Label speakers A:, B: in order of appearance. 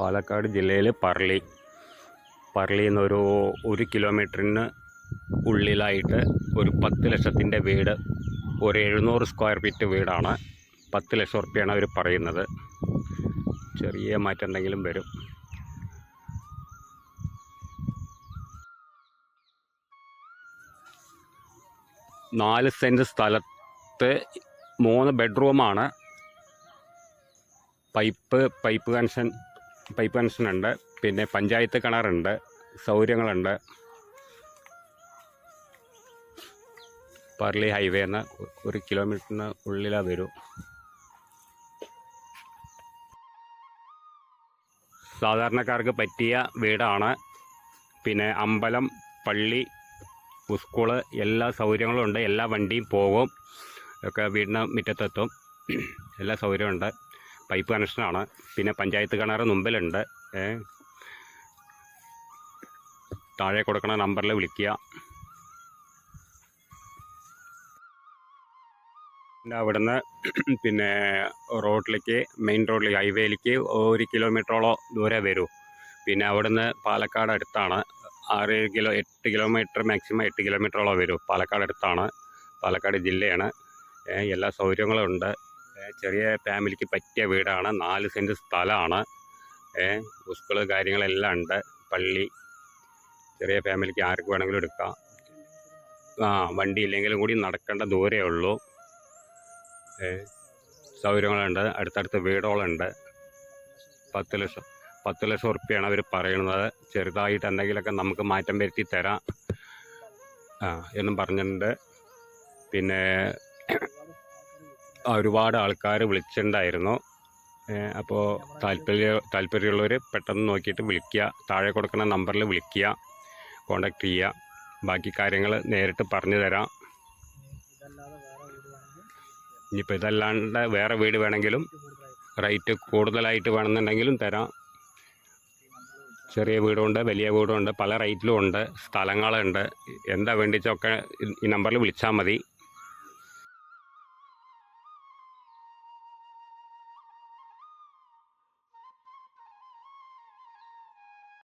A: പാലക്കാട് ജില്ലയിലെ പറളി പറളിയിൽ എന്നൊരു ഒരു കിലോമീറ്ററിന് ഉള്ളിലായിട്ട് ഒരു പത്ത് ലക്ഷത്തിന്റെ വീട് ഒരു എഴുന്നൂറ് സ്ക്വയർ ഫീറ്റ് വീടാണ്. പത്ത് ലക്ഷം ഉറുപ്പ്യാണ് അവർ പറയുന്നത്. ചെറിയ മാറ്റം എന്തെങ്കിലും വരും. നാല് സെന്റ് സ്ഥലത്ത് മൂന്ന് ബെഡ്റൂമാണ്. പൈപ്പ് പൈപ്പ് കണക്ഷൻ പൈപ്പ് കണക്ഷനുണ്ട് പിന്നെ പഞ്ചായത്ത് കിണറുണ്ട് സൗകര്യങ്ങളുണ്ട്. പർലി ഹൈവേ എന്ന ഒരു കിലോമീറ്ററിന് ഉള്ളിലാ വരും. സാധാരണക്കാർക്ക് പറ്റിയ വീടാണ്. പിന്നെ അമ്പലം പള്ളി സ്കൂൾ എല്ലാ സൗകര്യങ്ങളും ഉണ്ട്. എല്ലാ വണ്ടിയും പോകും. ഒക്കെ വീടിന് മുറ്റത്തെത്തും. എല്ലാ സൗകര്യമുണ്ട് പൈപ്പ് കണക്ഷനാണ്. പിന്നെ പഞ്ചായത്ത് കിണർ മുമ്പിലുണ്ട്. താഴെ കൊടുക്കണ നമ്പറിൽ വിളിക്കുക. പിന്നെ അവിടുന്ന് പിന്നെ റോഡിലേക്ക് മെയിൻ റോഡിലേക്ക് ഹൈവേയിലേക്ക് ഒരു കിലോമീറ്ററോളം ദൂരെ വരൂ. പിന്നെ അവിടുന്ന് പാലക്കാട് അടുത്താണ്. ആറ് കിലോ എട്ട് കിലോമീറ്റർ മാക്സിമം എട്ട് കിലോമീറ്ററോളം വരും. പാലക്കാട് അടുത്താണ്. പാലക്കാട് ജില്ലയാണ്. എല്ലാ സൗകര്യങ്ങളും ഉണ്ട്. ചെറിയ ഫാമിലിക്ക് പറ്റിയ വീടാണ്. നാല് സെന്റ് സ്ഥലമാണ്. സ്കൂൾ കാര്യങ്ങളെല്ലാം ഉണ്ട്. പള്ളി ചെറിയ ഫാമിലിക്ക് ആർക്ക് വേണമെങ്കിലും എടുക്കാം. ആ വണ്ടി ഇല്ലെങ്കിലും കൂടി നടക്കേണ്ട ദൂരേ ഉള്ളൂ. സൗകര്യങ്ങളുണ്ട്. അടുത്തടുത്ത് വീടുകളുണ്ട്. പത്ത് ലക്ഷം പത്ത് ലക്ഷം ഉറുപ്പ്യാണ് അവർ പറയുന്നത്. ചെറുതായിട്ട് എന്തെങ്കിലുമൊക്കെ നമുക്ക് മാറ്റം വരുത്തി തരാം. ആ എന്നും പറഞ്ഞിട്ടുണ്ട്. പിന്നെ ഒരുപാട് ആൾക്കാർ വിളിച്ചിട്ടുണ്ടായിരുന്നു അപ്പോൾ താല്പര്യ താല്പര്യമുള്ളവർ പെട്ടെന്ന് നോക്കിയിട്ട് വിളിക്കുക താഴെ കൊടുക്കുന്ന നമ്പറിൽ വിളിക്കുക കോണ്ടാക്ട് ചെയ്യുക ബാക്കി കാര്യങ്ങൾ നേരിട്ട് പറഞ്ഞു തരാം. ഇനിയിപ്പോൾ ഇതല്ലാണ്ട് വേറെ വീട് വേണമെങ്കിലും റേറ്റ് കൂടുതലായിട്ട് വേണമെന്നുണ്ടെങ്കിലും തരാം. ചെറിയ വീടുണ്ട് വലിയ വീടുണ്ട് പല റേറ്റിലും ഉണ്ട് സ്ഥലങ്ങളുണ്ട്. എന്താ വേണ്ടിച്ചൊക്കെ ഈ നമ്പറിൽ വിളിച്ചാൽ മതി.